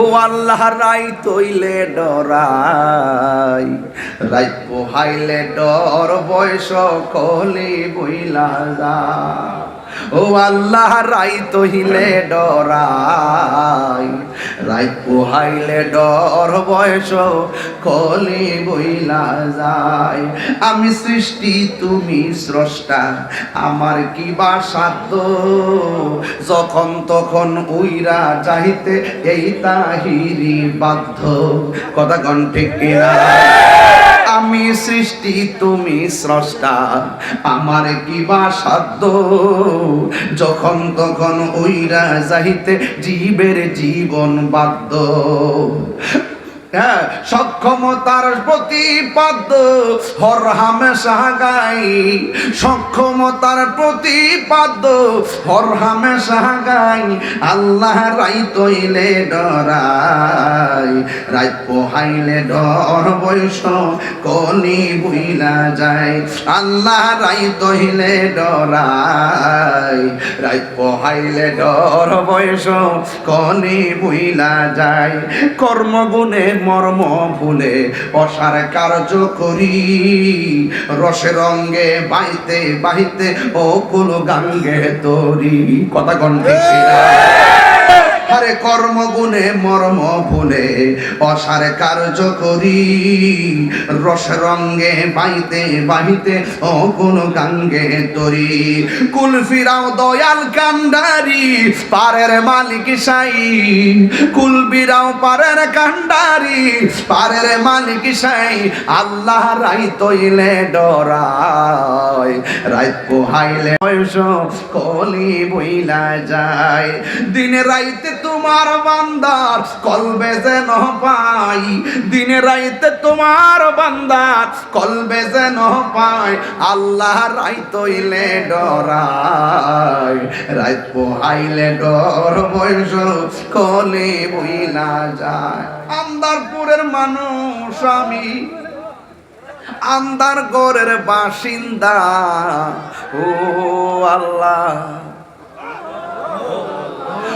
ও আল্লাহ রাই তৈলে ডরাই। রাই পোহাইলে ডর বয়স কলি বইলা যা ও আল্লাহ রাই তহিলে ডরাই। রাই পোহাইলে ডর বয়স কলি বইলা যায়। আমি সৃষ্টি, তুমি স্রষ্টা, আমার কি বা সাধ্য? যখন তখন উইরা চাহিতে এই তাহিরি বাধ্য। কথা কন কিনা? আমি সৃষ্টি, তুমি স্রষ্টা। আমার কি বা সাধ্য? যখন তখন ওইরা যাইতে জীবের জীবন বাধ্য। হ্যাঁ সক্ষমতার প্রতিপাদ্য হর হামেশা গাই। সক্ষমতার প্রতিপাদ্য হর হামেশা গাই। আল্লাহ রাই তৈলে ডরাই, রাই পোহাইলে ডর বয়স কলি বুইলা যায়। আল্লাহ রাই তৈলে ডরাই, রাই পোহাইলে ডর বয়স কলি বুইলা যায়। কর্মগুণে মর্ম ভুলে অসার কার্য করি। রসে রঙ্গে বাইতে বাইতে ও কুল গাঙ্গে তরি। কথা কণ্ঠে আরে কর্মগুণে মর্ম ভুলে, অসার কার্য করি। রস রঙ্গে বাইতে বাহিতে ও কোন গাঙ্গে তরি। কুল ফিরাও দয়াল কান্ডারি পারের মালিক সাই। কুল বিরাও পারের কান্ডারি পারের মালিক সাই। আল্লাহ রাই তৈলে ডরায় রাত পোহাইলে কলি বইলা যায়। দিনে রাইতে তোমার বান্দার কলবে যেন পাই, দিনে রাইতে তোমার বান্দার কলবে যেন পাই, আল্লাহ রাই তৈলে ডরাই। রাত পোহাইলে ডর বয়স কলে বইলা যায়। আন্দারপুরের মানুষ আমি আন্দার গড়ের বাসিন্দা। ও আল্লাহ।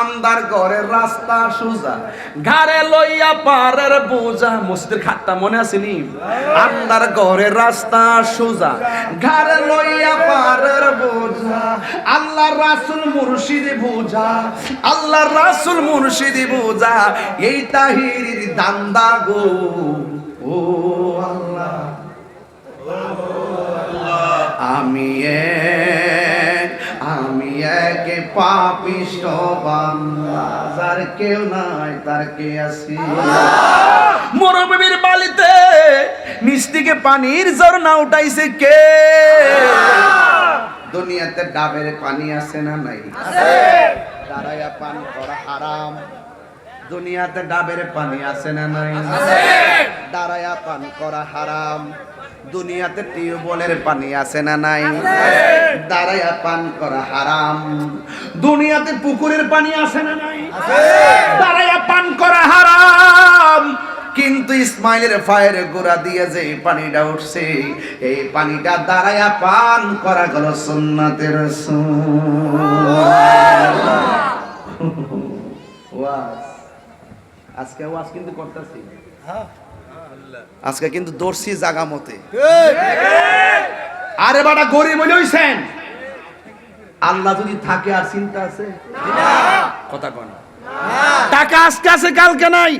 আন্দার ঘরের রাস্তা সোজা, ঘাড়ে লইয়া পারের বোঝা, মসজিদের খাটটা মনে আসেনি আন্দার ঘরের রাস্তা সোজা, ঘাড়ে লইয়া পারের বোঝা, আল্লাহ রাসুল মুর্শিদ বোঝা, আল্লাহ রাসুল মুর্শিদ বোঝা, এই তাহির দান্দা গো, ও আল্লাহ। আমি এক পাপিষ্ট বান্দা। যার কেউ নাই তার কে আছি? মরুভূমির বালিতে নিচ থেকে পানির ঝর্ণা উঠাইছে কে? দুনিয়াতে ডাবের পানি আছে না নাই? দাঁড়াইয়া পান করা হারাম। দুনিয়াতে ডাবের পানি আছে না নাই? দাঁড়াইয়া পান করা হারাম। দুনিয়াতে টিউবওয়েলের পানি আছে না নাই? দাঁড়াইয়া পান করা হারাম। দুনিয়াতে পুকুরের পানি আছে না নাই? দাঁড়াইয়া পান করা হারাম। কিন্তু ইসমাইলের ফায়ের গোড়া দিয়ে যে পানিটা উঠছে এই পানিটা দাঁড়াইয়া পান করা গেল সুন্নাতের ওয়াজ আজকে ওয়াজ কিন্তু করতেছি। আজকে কিন্তু দর্শি জাগা মতে। আরে বাড়া গরিব হইছেন। আল্লাহ যদি থাকে আর চিন্তা আছে? কথা কন। টাকা আজকে আছে কালকে নাই।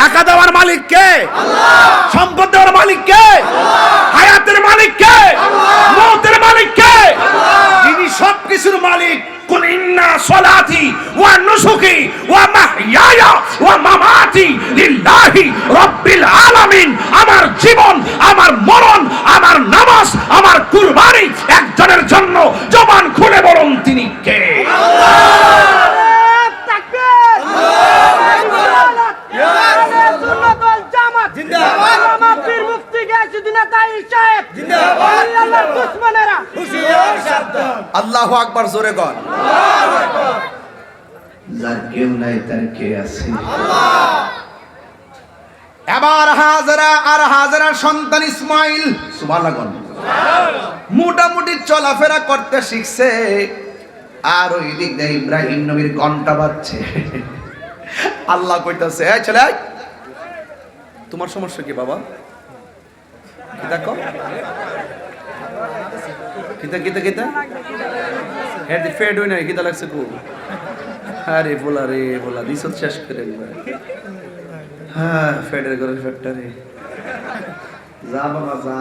টাকা দেওয়ার মালিক কে? সম্পদ দেওয়ার মালিক কে? হায়াতের মালিক কে? মৌতের মালিক কে? যিনি সবকিছুর মালিক কুল ইন্না সলাতি ওয়া নুসুকি ওয়া মাহইয়ায়া ওয়া মামাতি লিল্লাহি রাব্বিল আলামিন। আমার জীবন আমার মরণ আমার নামাজ আমার কুরবানি একজনের জন্য। জবান খুলে বলুন তিনি কে? আল্লাহ আকবার। জোরে কর কেউ নাই তার কে আছে? এবার হাজারা আর হাজারা সন্তান ইসমাইল। সুবহানাল্লাহ মোটামুটি চলাফেরা করতে শিখছে। আর ওই দিক দিয়ে ইব্রাহিম নবীর ঘণ্টা বাজছে। আল্লাহ কইতাছে এই ছেলে তোমার সমস্যা কি বাবা? দেখো কিতা কিতা কিতা? দি ফেড হই নাই, কিতা লাগছে কো আরে বলা রে বলা দিছ শেষ করে একবার। হ্যাঁ করে ফেডটা রে। যা বাবা, যা।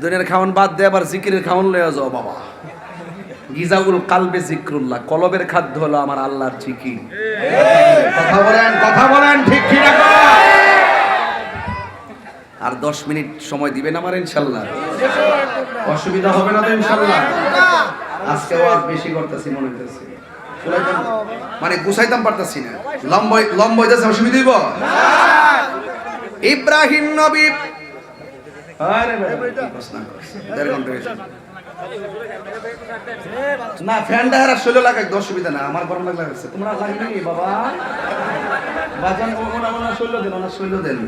দুনিয়ার খাওয়ান বাদ দে, আবার জিকিরের খাওয়ান লয়ে যাও বাবা। গিজাউল কালবে জিক্রুল্লাহ, কলবের খাদ্য হলো আমার আল্লাহর জিকির। কথা বলেন কথা বলেন, ঠিক কি না আর দশ মিনিট সময় দিবেন আমার ইনশাল্লাহ অসুবিধা হবে না তো ইনশাল্লাহ আজকে আর বেশি করতেছি মনে হইতেছে মানে গুছাইতাম পারতাছি না লম্বই লম্বই যাচ্ছে অসুবিধা হইব ইব্রাহিম নবী আরে ভাই? দেড় ঘণ্টা। না ফ্যানটা হারা শৈল লাগাক অসুবিধা না আমার গরম লাগা লাগছে তোমরা লাগবে নি বাবা? বাজান ওনা ওনা শৈল দেন ওনা শৈল দেন।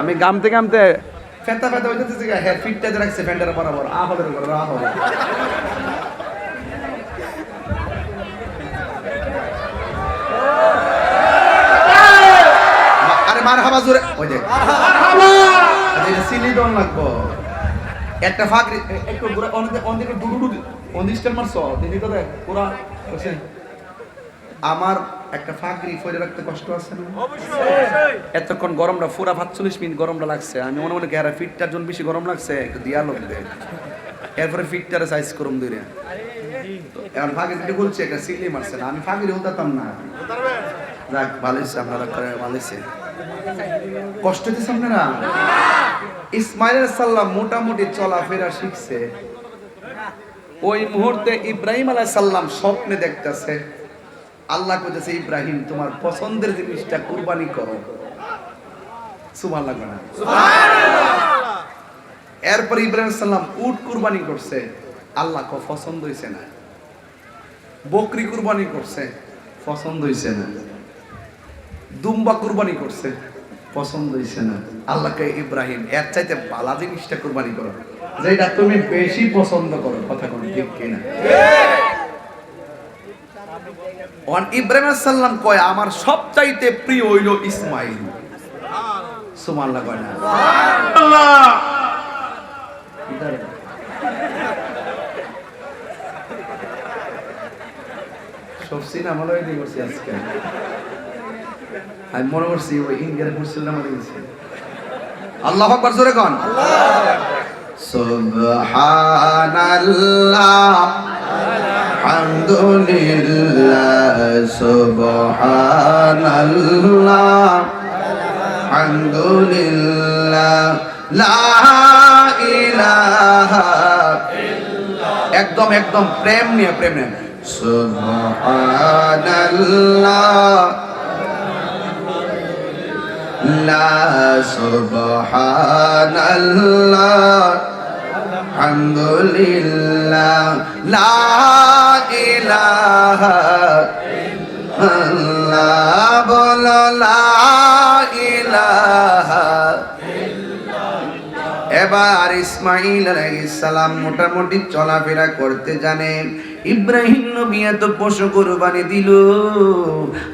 আমি গামতে গামতে ফেতা ফেতা হইতেছে যে হ্যাঁ ফিটটা রাখছে ফ্যানটার বরাবর আ হবে করে আ হবে আরে মার হাবা জোরে ওই দেখ আরে এটা সিলি দন লাগবো। একটা ফাঁক একটু ঘুরে ডুডু মারছো? দিদি তো দেখ পুরা আমার একটা ফাঁকরি ফইরে রাখতে কষ্ট আছে না? এতক্ষণ গরমটা পুরা পাঁচচল্লিশ মিনিট গরমটা লাগছে। আমি মনে মনে গেরা ফিটটার জন্য বেশি গরম লাগছে একটু দিয়া লোক এরপরে ফিটটারে সাইজ করুম দূরে এখন ফাঁকি দিতে বলছে একটা সিলি মারছে না। আমি ফাঁকি হতাম না। যাক ভালো আপনারা করে ভালো কষ্ট দিচ্ছে আপনারা? ইসমাইল সাল্লাম মোটামুটি চলাফেরা শিখছে। ওই মুহূর্তে ইব্রাহিম আলাহ সাল্লাম স্বপ্নে দেখতেছে আল্লাহ কইতেছে ইব্রাহিম তোমার পছন্দের জিনিসটা কুরবানি করো। সুমান লাগবে না এরপর ইব্রাহিম সাল্লাম উট কুরবানি করছে আল্লাহ কো পছন্দ হইছে না। বকরি কুরবানি করছে পছন্দ হইছে না। দুম্বা কুরবানি করছে পছন্দ হয়েছে না। আল্লাহকে ইব্রাহিম, এর চাইতে বালা জিনিসটা কুরবানি করো, যেটা তুমি বেশি পছন্দ করো। কথা কোন, ঠিক কিনা? ওয়ান ইব্রাহিম সাল্লাম কয়, আমার সবচাইতে প্রিয় হইল ইসমাইল। সুবহানাল্লাহ কয় না। সব সিনেমা এটি করছি আজকে। আমি মনে করছি ওই ইন্ডিয়ার মুসলিম আমার গেছে আল্লাহ আকবার, জোরে কন। সুবহানাল্লাহ, আলহামদুলিল্লাহ সুবহানাল্লাহ, আলহামদুলিল্লাহ, লা একদম একদম, প্রেম নিয়ে প্রেম নিয়ে। সুবহানাল্লাহ সুবহানাল্লাহ, আলহামদুলিল্লাহ, লা ইলাহা আল্লাহ বলো লা ইলাহা এবার ইসমাইল সালাম মোটামুটি চলাফেরা করতে জানে। ইব্রাহিম নবী এত পশু কোরবানি দিল।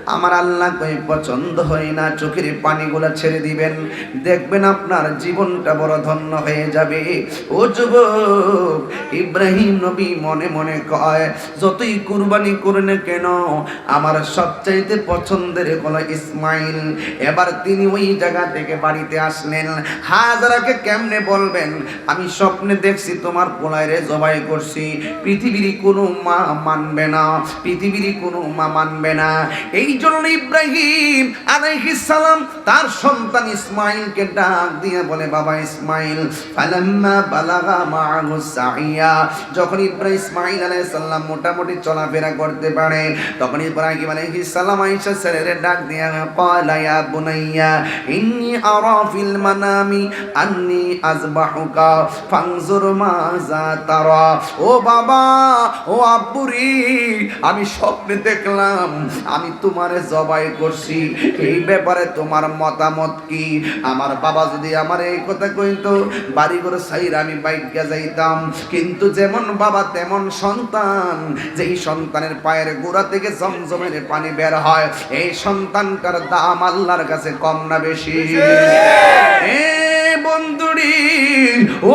আমার আল্লাহ কই, পছন্দ হয় না, চোখের পানিগুলা ছেড়ে দিবেন। দেখবেন আপনার জীবনটা বড় ধন্য হয়ে যাবে। ও যুবক, ইব্রাহিম নবী মনে মনে কয়, যতই কুরবানি করে না কেন, আমার সবচাইতে পছন্দের হলো ইসমাইল। এবার তিনি ওই জায়গা থেকে বাড়িতে আসলেন। হাজারাকে কেমনে বলবেন? আমি স্বপ্নে দেখছি তোমার পোলায় জবাই করছি। পৃথিবীর কোনো উম্মা মানবে না, পৃথিবীর কোনো উম্মা মানবে না। এই জন্য ইব্রাহিম সালাম তার সন্তান ইসমাইলকে ডাক দিয়ে বলে, বাবা ইসমাইল ফালাম্মা বালাগা মাহু সাইয়া যখন ইব্রাহিম ইসমাইল সালাম মোটামুটি চলাফেরা করতে পারে, তখন ইব্রাহিম সালাম আয়েশা ছেলেরে ডাক দিয়ে, ক্বালা ইয়া বুনাইয়া, ইন্নী আরা ফিল মানামি আন্নি আজবাহুকা ফানজুর মাযা তারা ও বাবা, ও আব্বুরি আমি স্বপ্নে দেখলাম আমি তোমারে জবাই করছি। এই ব্যাপারে তোমার মতামত কি? আমার বাবা যদি আমার এই কথা কইতো বাড়ি করে সাইর আমি বাইকে যাইতাম। কিন্তু যেমন বাবা তেমন সন্তান। যেই সন্তানের পায়ের গোড়া থেকে জমজমের পানি বের হয় এই সন্তানটার দাম আল্লাহর কাছে কম না বেশি। এ বন্ধুরি,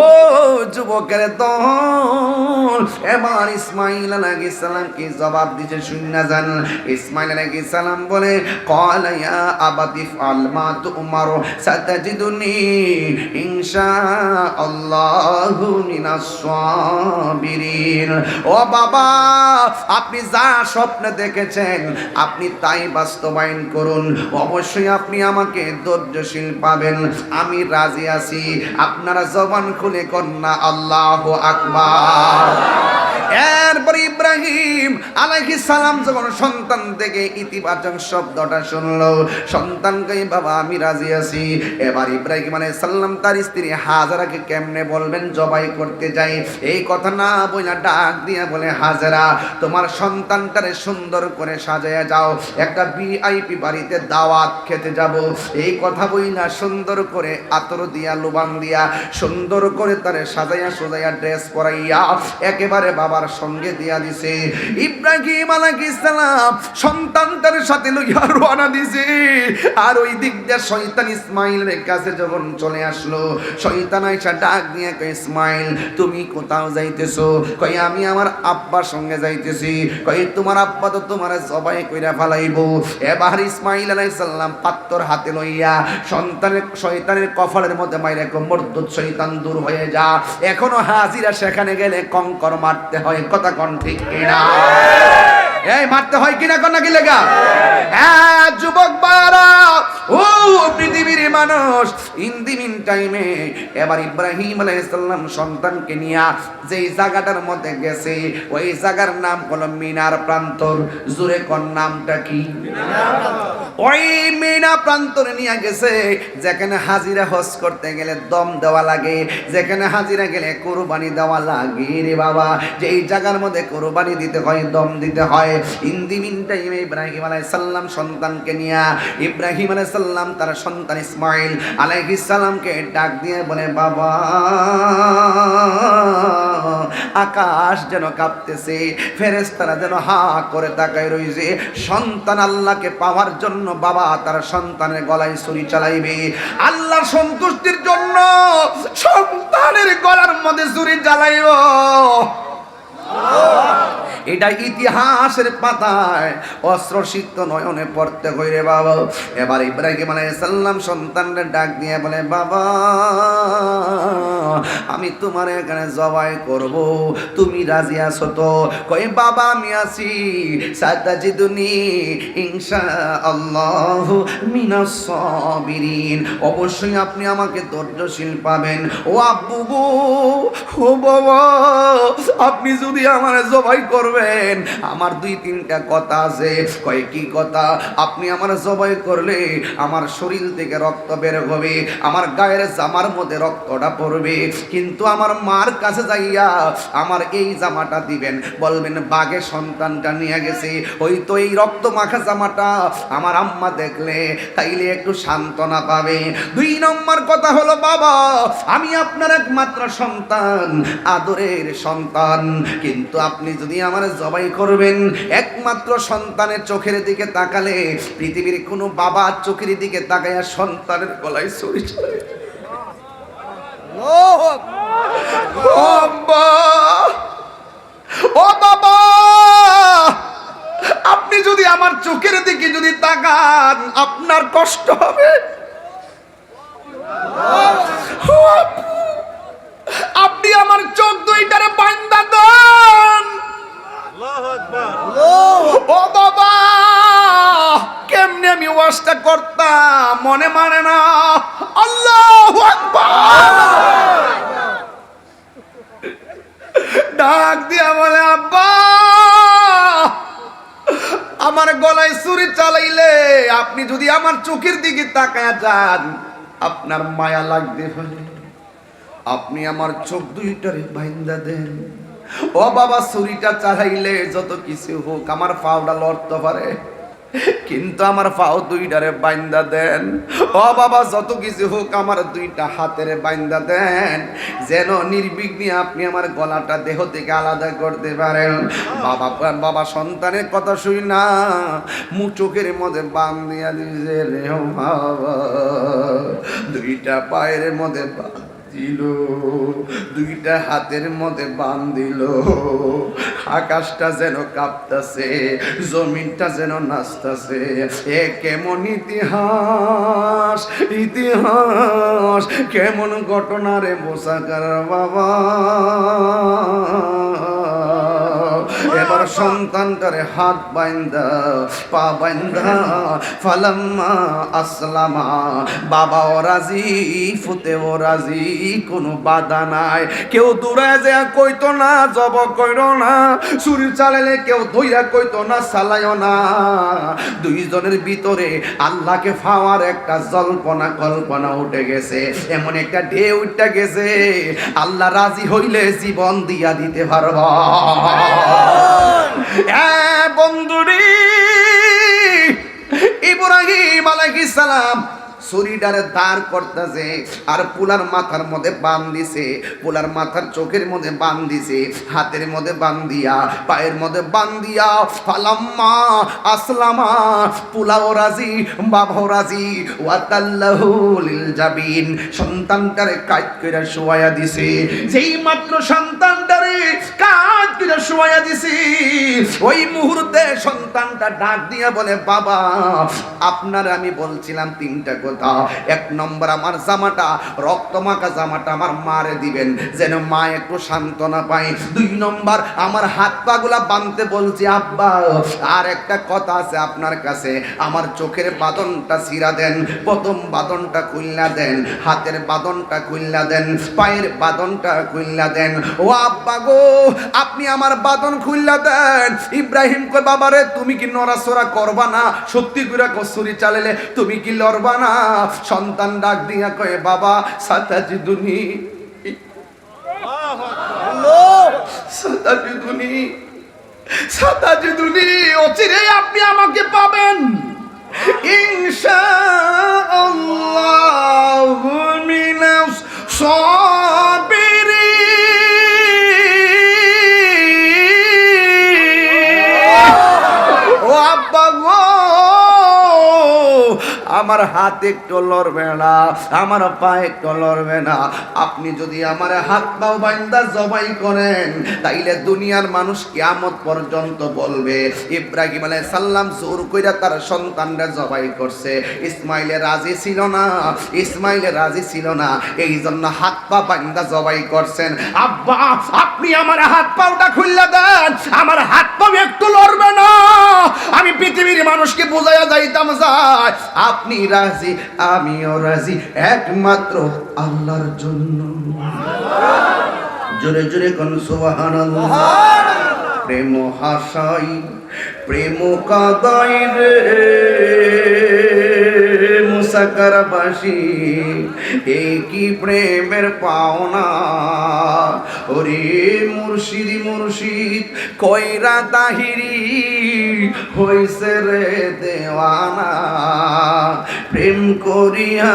ও যুবকের দল, এবার ইসমাইল আলাইহি সালাম কি জবাব দিছে শুননা জান? ইসমাইল আলাইহি সালাম বলে ক্বালা ইয়া আবাতি ফাল মা তুমার সাতাজিদুনি ইনশা মিনাস সাবিরিন। ও বাবা, আপনি যা স্বপ্ন দেখেছেন, আপনি তাই বাস্তবায়ন করুন। অবশ্যই আপনি আমাকে ধৈর্যশীল পাবেন। আমি রাজি আছি। আপনারা জবান খুলে কন্যা আল্লাহ আকবার। এরপর ইব্রাহিম আলাইহিস সালাম যখন সন্তান থেকে ইতিবাচক শব্দটা শুনলো, সন্তানকে, বাবা, আমি রাজি আছি। এবার ইব্রাহিম আলাইহিস সালাম তার স্ত্রী হাজারাকে কেমনে বলবেন? জবাই করতে যাই। এই কথা না বইলা ডাক দিয়ে বলে, হাজারা, তোমার সন্তানটারে সুন্দর করে সাজায়া যাও। একটা ভিআইপি বাড়িতে দাওয়াত খেতে যাব। এই কথা বই না সুন্দর করে আতর দিয়া, লুবান দিয়া, সুন্দর করে তারে সাজাইয়া সোজাইয়া ড্রেস পরাইয়া একেবারে বাবার সঙ্গে দিয়া দিছে। ইব্রাহিম আলাইহিস সালাম সন্তানটার সাথে লইয়া রওনা দিছে। আর ওই দিক দিয়ে শয়তান ইসমাইলের কাছে যখন চলে আসলো, শয়তান আইসা ডাক দিয়ে কয়, ইসমাইল, তুমি কোথাও যাইতেছো? কই আমি আমার আব্বার সঙ্গে যাইতেছি। কই তোমার আব্বা তো তোমার সবাই কইরা ফালাইবো। এবার ইসমাইল আলাইহিস সালাম পাত্তর হাতে লইয়া সন্তানের, শয়তানের কফলের মধ্যে মাইরে মর্দুদ শয়তান দূর হয়ে যা। এখনও হাজিরা সেখানে গেলে কঙ্কর মারতে হয় কথা কন ঠিক কিনা? এই, মারতে হয় কিনা কোন নাকি লেগা? হ্যাঁ যুবক বারা ও, পৃথিবীর মানুষ ইন দি মিন টাইমে এবার ইব্রাহিম আলাইহিস সালাম সন্তানকে নিয়ে যেই জায়গাটার মধ্যে গেছে, ওই জায়গার নাম হলো মিনার প্রান্তর। জুরে কোন নামটা কি? ওই মিনা প্রান্তরে নিয়ে গেছে, যেখানে হাজিরা হজ করতে গেলে দম দেওয়া লাগে, যেখানে হাজিরা গেলে কোরবানি দেওয়া লাগে। রে বাবা যে এই জায়গার মধ্যে কোরবানি দিতে হয়, দম দিতে হয় ইন্দিমিন টাইমে ইব্রাহিম সন্তানকে নিয়ে ইব্রাহিম তার সন্তান ইসমাইল ডাক দিয়ে বলে, বাবা, আকাশ যেন কাঁপতেছে ফেরেস্তারা যেন হা করে তাকায় রইছে। সন্তান আল্লাহকে পাওয়ার জন্য বাবা তার সন্তানের গলায় ছুরি চালাইবে। আল্লাহর সন্তুষ্টির জন্য সন্তানের গলার মধ্যে ছুরি চালাইব। এটা ইতিহাসের পাতায় অস্ত্র সিদ্ধ নয়নে পড়তে হইরে বাবা। এবার ইব্রাহিম আলাইহিস সালাম সন্তানদের ডাক দিয়ে বলে, বাবা, আমি তোমার এখানে জবাই করব। তুমি রাজি আছো তো? কই বাবা, আমি আছি। সাতাজিদুনি ইনশা আল্লাহ মিনাস সাবিরিন অবশ্যই আপনি আমাকে ধৈর্যশীল পাবেন। ও আব্বু গো, ও বাবা, আপনি যদি আমার জবাই করবেন। আমার দুই, তিনটা কথা আছে। কয় কি কথা আপনি আমার জবাই করলে আমার শরীর থেকে রক্ত বের হবে, আমার গায়ের জামার মধ্যে রক্তটা পড়বে। কিন্তু আমার মার কাছে যাইয়া আমার এই জামাটা দিবেন। বলবেন, বাঘে সন্তানটা নিয়ে গেছে। ওই তো এই রক্ত মাখা জামাটা আমার আম্মা দেখলে তাইলে একটু সান্ত্বনা পাবে। দুই নম্বর কথা হলো, বাবা, আমি আপনার একমাত্র সন্তান, আদরের সন্তান। কিন্তু আপনি যদি আমার জবাই করবেন, একমাত্র সন্তানের চোখের দিকে তাকালে পৃথিবীর কোনো বাবা চোখের দিকে তাকাইয়া সন্তানের গলায় ছড়ে। ও বাবা! আপনি যদি আমার চোখের দিকে যদি তাকান, আপনার কষ্ট হবে। আপনি আমার চোখ দুইটারে বান্দা দেন ও বাবা, কেমনে আমি ওয়াশটা করতাম? মনে মানে না। আল্লাহ ডাক দিয়া বলে, আব্বা, আমার গলায় ছুরি চালাইলে আপনি যদি আমার চোখের দিকে তাকায় যান, আপনার মায়া লাগবে আপনি আমার চোখ দুইটারে বাইন্দা দেন। ও বাবা, ছুরিটা চালাইলে যত কিছু হোক, আমার পাওটা লড়তে পারে। কিন্তু আমার পাও দুইটারে বাইন্দা দেন। ও বাবা, যত কিছু হোক, আমার দুইটা হাতের বাইন্দা দেন। যেন নির্বিঘ্নে আপনি আমার গলাটা দেহ থেকে আলাদা করতে পারেন। বাবা বাবা, সন্তানের কথা শুই না। মু চোখের মধ্যে বান দিয়া দিছে রে বাবা। দুইটা পায়ের মধ্যে বান দিল দুইটা হাতের মধ্যে বান দিল আকাশটা যেন কাঁপতাছে, জমিনটা যেন নাচতাছে। এ কেমন ইতিহাস ইতিহাস, কেমন ঘটনারে বোসাকার বাবা। এবার সন্তানটারে হাত বাইন্দা, পা বাইন্দা, ফালাম্মা আসলামা। বাবা ও রাজি ও রাজি, কোনো বাধা নাই। কেউ দূরে যে কইতো না, জব কইর না। চুরি চালালে কেউ ধইরা কইতো না চালাইও না। দুইজনের ভিতরে আল্লাহকে ফাওয়ার একটা জল্পনা, কল্পনা উঠে গেছে। এমন একটা ঢে উঠে গেছে। আল্লাহ রাজি হইলে জীবন দিয়া দিতে পারবা। বন্ধুরি। ইব্রাহিম আলাইহিস সালাম ছুরিটারে দাঁড় করতেছে আর পুলার মাথার মধ্যে বান দিছে পুলার মাথার চোখের মধ্যে বান দিছে হাতের মধ্যে বান দিয়া পায়ের মধ্যে বান দিয়া ফালাম্মা, আসলামা, পুলাও রাজি, বাবাও রাজি, ওয়াতাল্লাহু লিল জাবিন। সন্তানটারে কাজ করে শোয়া দিছে। যেই মাত্র সন্তানটারে কাজ করে শোয়া দিছে, ওই মুহূর্তে সন্তানটা ডাক দিয়া বলে, বাবা, আপনার আমি বলছিলাম তিনটা কথা। এক নম্বর আমার জামাটা রক্তমাখা জামাটা আমার মারে দিবেন, যেন মা একটু সান্ত্বনা পায়। দুই নম্বর আমার হাত পাগুলা বাঁধতে বলছি, আব্বা, আর একটা কথা আছে আপনার কাছে। আমার চোখের বাদনটা ছিঁড়া দেন, প্রথম বাদনটা খুললা দেন, হাতের বাদনটা খুললা দেন, পায়ের বাদনটা খুললা দেন। ও আব্বা গো, আপনি আমার বাদন খুললা দেন। ইব্রাহিম কই বাবারে, তুমি কি নড়াচড়া করবা না? সত্যি করে কসুরি চালালে তুমি কি লড়বা না? সন্তান ডাক দিয়া কয়ে, বাবা সাতাজি দুনি সাতাজি দুনি সাতাজি দুনি অচিরে আপনি আমাকে পাবেন। আমার হাত একটু লড়বে না, আমার পা একটু লড়বে না। আপনি যদি আমার হাত পাও বাইন্দা জবাই করেন, তাইলে দুনিয়ার মানুষ কিয়ামত পর্যন্ত বলবে, ইব্রাহিম আলাইহিস সালাম জোর কইরা তার সন্তানরা জবাই করছে। ইসমাইলে রাজি ছিল না, ইসমাইলে রাজি ছিল না এই জন্য হাত পা বাইন্দা জবাই করছেন। আব্বা, আপনি আমার হাত পাওটা খুললে দেন, আমার হাত পা একটু লড়বে না। আমি পৃথিবীর মানুষকে বোঝাইয়া যাইতাম যাই আপনি রাজি, আমিও রাজি, একমাত্র আল্লাহর জন্য। জোরে জোরে কোন সোহান প্রেম হাসাই, প্রেম কাদাই রে। মুসাকার বাসি এই কি প্রেমের পাওনা। ওরে মুর্শিদ মুর্শিদ, কইরা তাহিরি হইছে রে দেওয়ানা। প্রেম করিয়া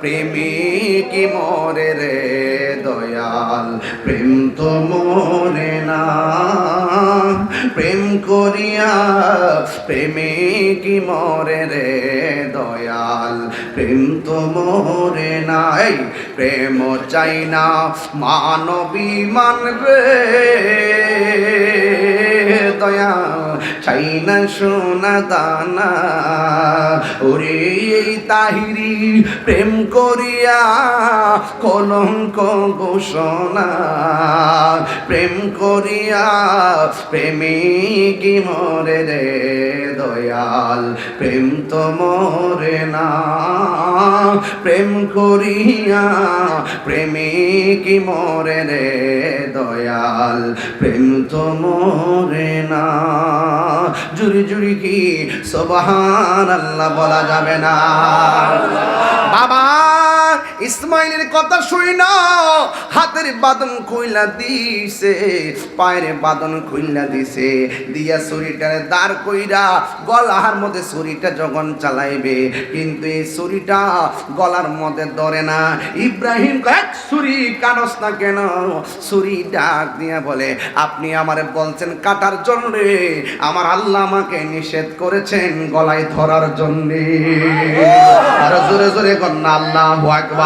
প্রেমিকি মরে রে দয়াল, প্রেম তো মরে না। প্রেম করিয়া প্রেমিকি মরে রে দয়াল? প্রেম তো মরে নাই, প্রেম চাই না মানবী মান রে দয়া চাই না সোনা দানা ওরে এই তাহিরি প্রেম করিয়া কলঙ্ক ঘোষণা। প্রেম করিয়া প্রেমিক মরে রে দয়াল, প্রেম তো মরে না। প্রেম করিয়া প্রেমিকি মরে রে দয়াল, প্রেম তো মরে না। জুড়ি জুড়ি কি, সবহান আল্লাহ বলা যাবে না। বাবা! ইসমাইলের কথা শুই না। হাতের বাদন কইলা দিছে, পায়ের বাদন কইলা দিছে। দিয়া ছুরিটারে দাঁড় কইরা গলার মধ্যে ছুরিটা যখন চালাইবে, কিন্তু এই ছুরিটা গলার মধ্যে ধরে না। ইব্রাহিম "এক ছুরি কানস না কেন? ছুরি ডাক দিয়া বলে, আপনি আমারে বলছেন কাটার জন্য। আমার আল্লাহ আমাকে নিষেধ করেছেন গলায় ধরার জন্য। আর জোরে জোরে কন্যা আল্লাহ আকবার।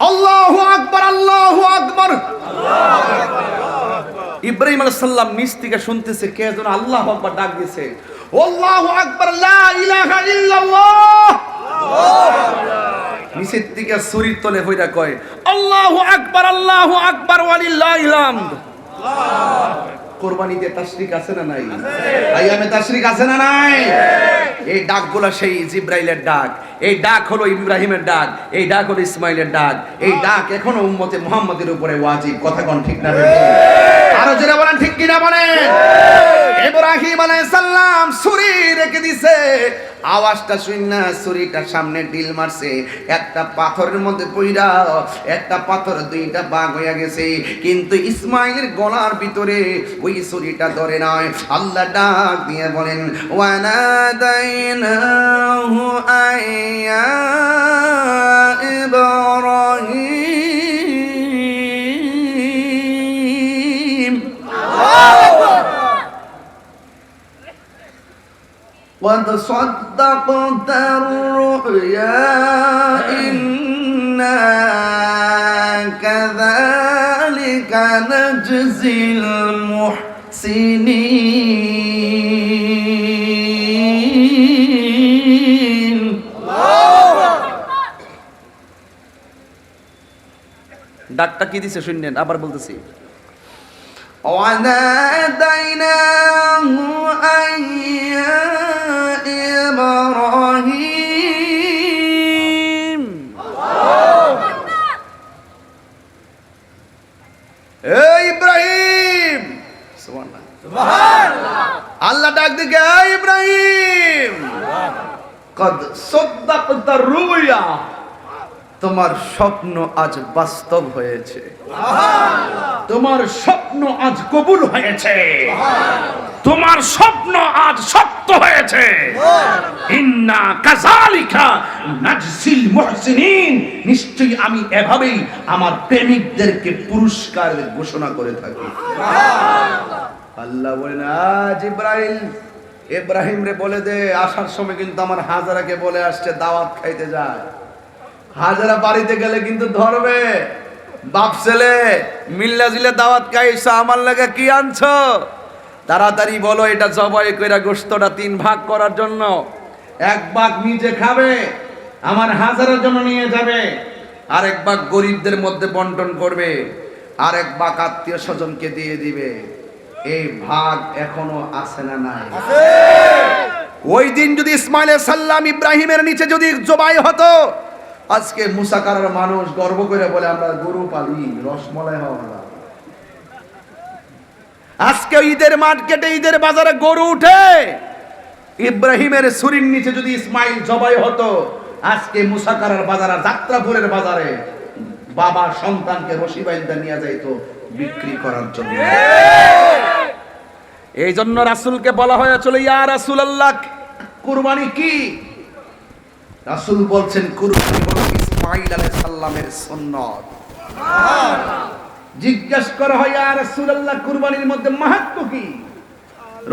আল্লাহু আকবার ইব্রাহিম আলাইহিস সালাম নিচ থেকে শুনতেছে, কে যেন আল্লাহু আকবার ডাক দিয়েছে। আল্লাহু আকবার নিচের থেকে ছুরির তলে হইরা কয়, আল্লাহু আকবার আল্লাহু আকবার ওয়ালিল্লাহিল হামদ কোরবানিতে তাশরিক আছে না নাই? আইয়ামে তাশরিক আছে না নাই? এই ডাকগুলো সেই জিব্রাইলের ডাক। এই ডাক হলো ইব্রাহিমের ডাক, এই ডাক হলো ইসমাইলের ডাক। এই ডাক এখনও উম্মতে মুহাম্মাদের উপরে ওয়াজিব। কথা কোন ঠিক না? আরও জোরে বলেন, ঠিক কিনা বলেন? ইব্রাহিম আলাইহিস সালাম ছুরি রেখে দিছে। আওয়াজটা শুন না ছুরিটা সামনে ডিল মারছে। একটা পাথরের মধ্যে পইরা, একটা পাথর দুইটা বাঘ হইয়া গেছে। কিন্তু ইসমাইলের গলার ভিতরে ওই ছুরিটা ধরে নয় আল্লাহ ডাক দিয়ে বলেন, ওয়ানাদাইনাহু আইয়া ইব্রাহিম। قد صدقت الرؤيا إنا كذلك نجزي المحسنين ডাকটা কি দিছে শুনলেন আবার বলতেছি وناديناه أن يا إبراهيم এই ইব্রাহিম আল্লাহ ডাক দিকে এই ইব্রাহিম কদ সদ্দাকতা রুয়া তোমার স্বপ্ন আজ বাস্তব হয়েছে। তোমার স্বপ্ন আজ কবুল হয়েছে। তোমার স্বপ্ন আজ সত্য হয়েছে। ইন্না কাযালিকা নাজসিল মুহসিনিন। নিশ্চয়ই আমি এভাবেই আমার প্রেমিকদেরকে পুরস্কার ঘোষণা করে থাকি। আল্লাহ বলেন, আজ ইব্রাহিম ইব্রাহিম রে বলে দে, আসার সময় কিন্তু আমার হাজারাকে বলে আসছে, দাওয়াত খাইতে যায়। হাজারা বাড়িতে গেলে কিন্তু ধরবে। বাপ ছেলে মিল্লা জিলে দাওয়াত খাইছো আমার লাগে কি আনছো? তাড়াতাড়ি বলো এটা জবাই কইরা গোস্তটা তিন ভাগ করার জন্য। এক ভাগ নিজে খাবে আমার হাজারের জন্য নিয়ে যাবে। আরেক ভাগ গরিবদের মধ্যে বন্টন করবে আরেক ভাগ আত্মীয় স্বজনকে দিয়ে দিবে। এই ভাগ এখনও আছে না নাই? ওই দিন যদি ইসমাইল সাল্লাম ইব্রাহিমের নিচে যদি জবাই হতো আজকে মুসাকারার মানুষ গর্ব করে বলে, আমরা গরু পালি রসমলাই হওয়া। আজকে ঈদের মার্কেটে ঈদের বাজারে গরু উঠে। ইব্রাহিমের ছুরির নিচে যদি ইসমাইল জবাই হতো, আজকে মুসাকারার বাজারে যাত্রাপুরের বাজারে বাবা সন্তানকে রশি বাইন্দা নিয়ে যাইতো বিক্রি করার জন্য। এই জন্য রাসুলকে বলা হয়েছিল, ইয়া রাসুল আল্লাহ কুরবানি কি? রাসুল বলছেন, কুরবানি ইসমাইল আলাইহিস সালামের সুন্নাত। জিজ্ঞেস করা হয় ইয়া রাসূলুল্লাহ কুরবানির মধ্যে মাহাত্ম্য কি?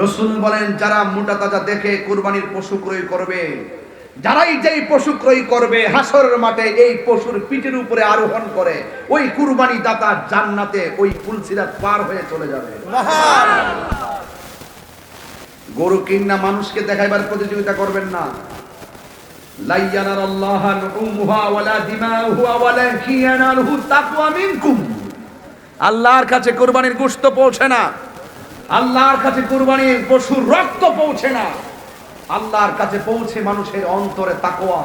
রসুল বলেন যারা মোটা তাজা দেখে কুরবানির পশু ক্রয় করবে যারাই যেই পশু ক্রয় করবে হাসরের মাঠে এই পশুর পিঠের উপরে আরোহণ করে ওই কুরবানি দাতা জান্নাতে ওই ফুলসিরাত পার হয়ে চলে যাবে। গরু কিন্না মানুষকে দেখাইবার প্রতিযোগিতা করবেন না। লাইয়ানার আল্লাহ লুহুমুহা ওয়ালা দিমাউহা ওয়ালাকিন ইয়ানালুহু তাকওয়া মিনকুম। আল্লাহর কাছে কোরবানির গোশত পৌঁছে না। আল্লাহর কাছে কোরবানির পশুর রক্ত পৌঁছে না। আল্লাহর কাছে পৌঁছে মানুষের অন্তরে তাকোয়া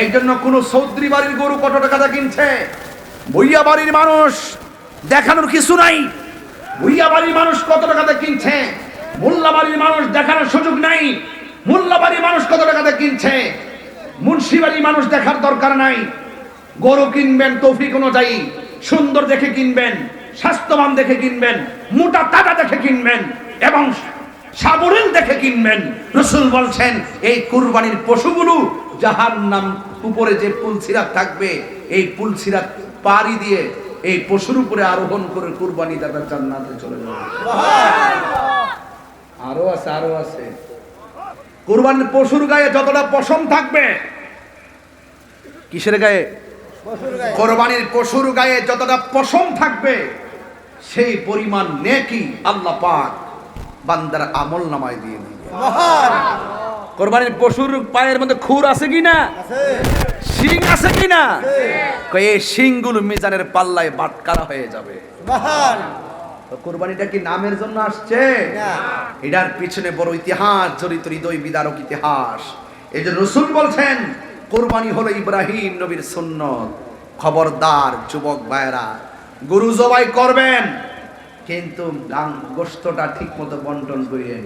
এই জন্য কোন সৌদ্রি বাড়ির গরু কত টাকা কিনছে? ভুইয়া বাড়ির মানুষ দেখানোর কিছু নাই। ভুইয়া বাড়ির মানুষ কত টাকাতে কিনছে? মোল্লা বাড়ির মানুষ দেখানোর সুযোগ নাই। মোল্লা বাড়ির মানুষ কত টাকাতে কিনছে? মুন্সি বাড়ির মানুষ দেখার দরকার নাই। গরু কিনবেন তৌফিক অনুযায়ী। সুন্দর দেখে কিনবেন স্বাস্থ্যবান দেখে কিনবেন মোটা তাজা দেখে কিনবেন এবং সাবলীল দেখে কিনবেন। রসুল বলছেন এই কুরবানির পশুগুলো যাহার নাম উপরে যে পুল সিরাত থাকবে এই পুল সিরাত পাড়ি দিয়ে এই পশুর উপরে আরোহণ করে কুরবানি দাদা জান্নাতে চলে যাবে। আরও আছে আরও আছে। কুরবানির পশুর গায়ে যতটা পশম থাকবে কিসের গায়ে? কোরবানির পশুর গায়ে যতটা পশম থাকবে সেই পরিমাণ নেকি আল্লাহ পাক বান্দার আমল নামায় দিয়ে দিবে কোরবানির পশুর পায়ের মধ্যে খুর আছে কি না? শিং আছে কি না? এই শিংগুলো মিজানের পাল্লায় বাটকারা হয়ে যাবে। তো কোরবানিটা কি নামের জন্য আসছে এটার পিছনে বড় ইতিহাস জড়িত হৃদয় বিদারক ইতিহাস এই যে রসুল বলছেন কোরবানি হলো ইব্রাহিম নবীর সুন্নত খবরদার যুবক ভাইরা গরু জবাই করবেন কিন্তু গাং- গোশতটা ঠিক মতো বন্টন করিয়েন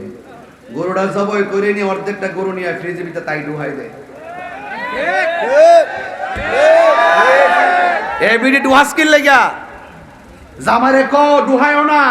গরুটা জবাই করে নিয়ে অর্ধেকটা গরু নিয়ে ফ্রিজের ভিতরে তাই ডুহাই দেয় এ বিডি ডুহাস কিনলে গা জামারে কো ডুহায়ও না।